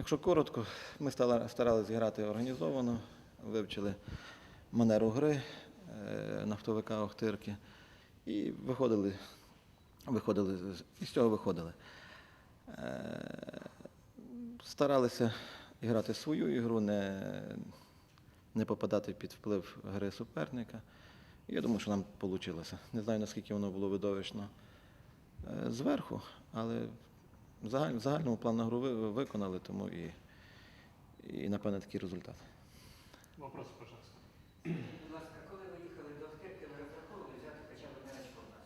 Якщо коротко, ми старалися грати організовано, вивчили манеру гри е, нафтовика Охтирки і виходили, виходили і з цього виходили. Е, Старалися грати свою ігру, не, не попадати під вплив гри суперника. Я думаю, що нам вийшло. Не знаю, наскільки воно було видовищно е, зверху, але загаль- в загальному план на гру ви- виконали, тому і, і напевне, такий результат. Вопрос, пожалуйста. Будь ласка, коли ви їхали до Охтирки, ви розраховували взяти хоча б одне очко в нас?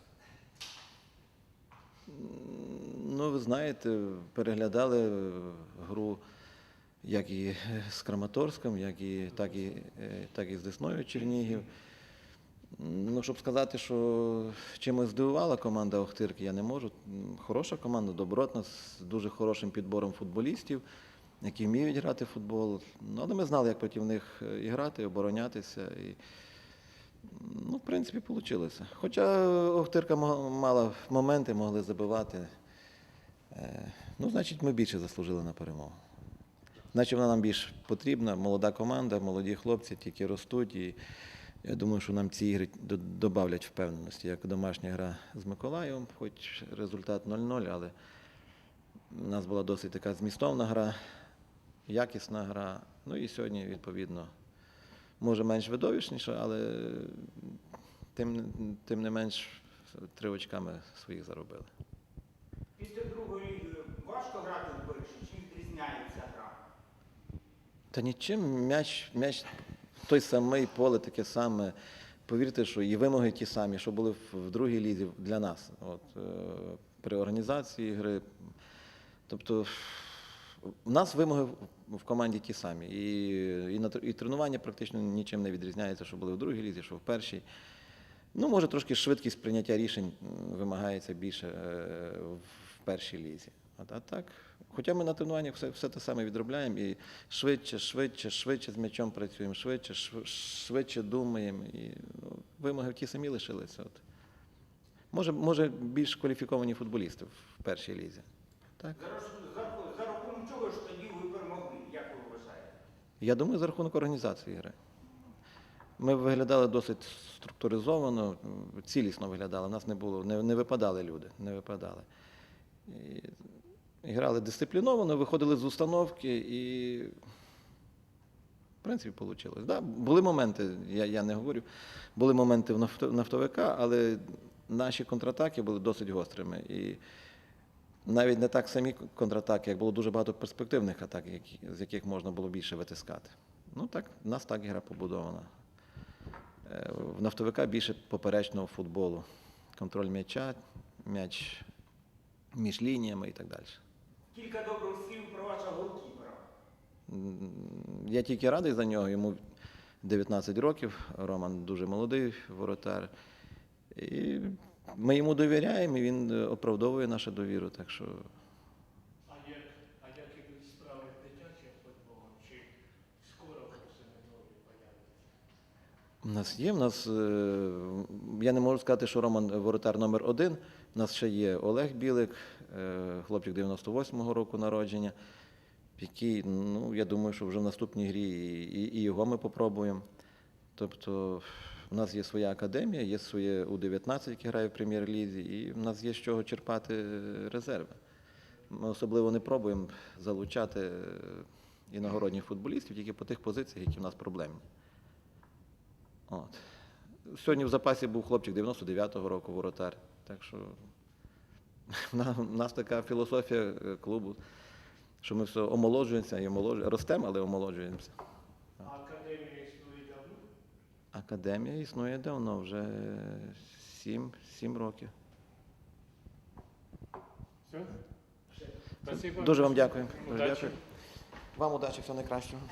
Ну, ви знаєте, переглядали е, гру як і з Краматорськом, як і, так, і, е, так і з Десною Чернігів. Ну, щоб сказати, що чимось здивувала команда Охтирки, я не можу. Хороша команда, добротна, з дуже хорошим підбором футболістів, які вміють грати в футбол. Ну, але ми знали, як проти них е, і грати, оборонятися. І, Ну, в принципі, вийшло. Хоча Охтирка мала моменти, могли забивати. Е, Ну, значить, ми більше заслужили на перемогу. Значить, вона нам більш потрібна, молода команда, молоді хлопці тільки ростуть. І я думаю, що нам ці ігри до- добавлять впевненості, як домашня гра з Миколаєвом, хоч результат 0-0, але у нас була досить така змістовна гра, якісна гра. Ну і сьогодні, відповідно, може менш видовищніша, але тим, тим не менш три очка ми своїх заробили. Після другої ліги важко грати в першій, чи відрізняється гра? Та нічим м'яч, м'яч той самий, поле таке саме. Повірте, що і вимоги ті самі, що були в, другій лізі для нас. От, е, при організації гри. Тобто в нас вимоги в- команді ті самі. І, і, і тренування практично нічим не відрізняється, що були в другій лізі, що в першій. Ну, може, трошки швидкість прийняття рішень вимагається більше е, в першій лізі. А так, хоча ми на тренуваннях все, все те саме відробляємо і швидше, швидше, швидше з м'ячом працюємо, швидше, швидше думаємо. І ну, вимоги ті самі лишилися. От. Може, може, більш кваліфіковані футболісти в першій лізі. Так? За, за, за рахунок чого ж тоді ви перемогли, як ви вважаєте? Я думаю, за рахунок організації гри. Ми виглядали досить структуризовано, цілісно виглядали. У нас не було, не, не випадали люди, не випадали. І, грали дисципліновано, виходили з установки і. В принципі, вийшло. Да, були моменти, я, я не говорю, були моменти в нафтовика, але наші контратаки були досить гострими. І навіть не так самі контратаки, як було дуже багато перспективних атак, які, з яких можна було більше витискати. Ну так, в нас так гра побудована. Е, В нафтовика більше поперечного футболу. Контроль м'яча, м'яч між лініями і так далі. Кілька добрих слів про вашого голкіпера. Я тільки радий за нього. Йому 19 років. Роман дуже молодий воротар. І ми йому довіряємо, і він е, оправдовує нашу довіру. Так що А як, а як ідуть справи з дитячим футболом? Чи скоро посередові появиться? У нас є, в нас, е, я не можу сказати, що Роман воротар номер один. У нас ще є Олег Білик, е, хлопчик 98-го року народження, який, ну, я думаю, що вже в наступній грі і, і, його ми попробуємо. Тобто в нас є своя академія, є своє У-19, яке грає в прем'єр-лізі, і в нас є з чого черпати резерви. Ми особливо не пробуємо залучати е, іногородніх футболістів тільки по тих позиціях, які в нас проблемні. От. Сьогодні в запасі був хлопчик 99-го року воротар. Так що в нас така філософія е, клубу, що ми все омолоджуємося і омолоджуємося. Ростемо, але омолоджуємося. Академія існує давно? Академія існує давно, вже 7, 7 років. Все? Дуже вам дякую. Дуже дякую. Вам удачі, всього найкращого.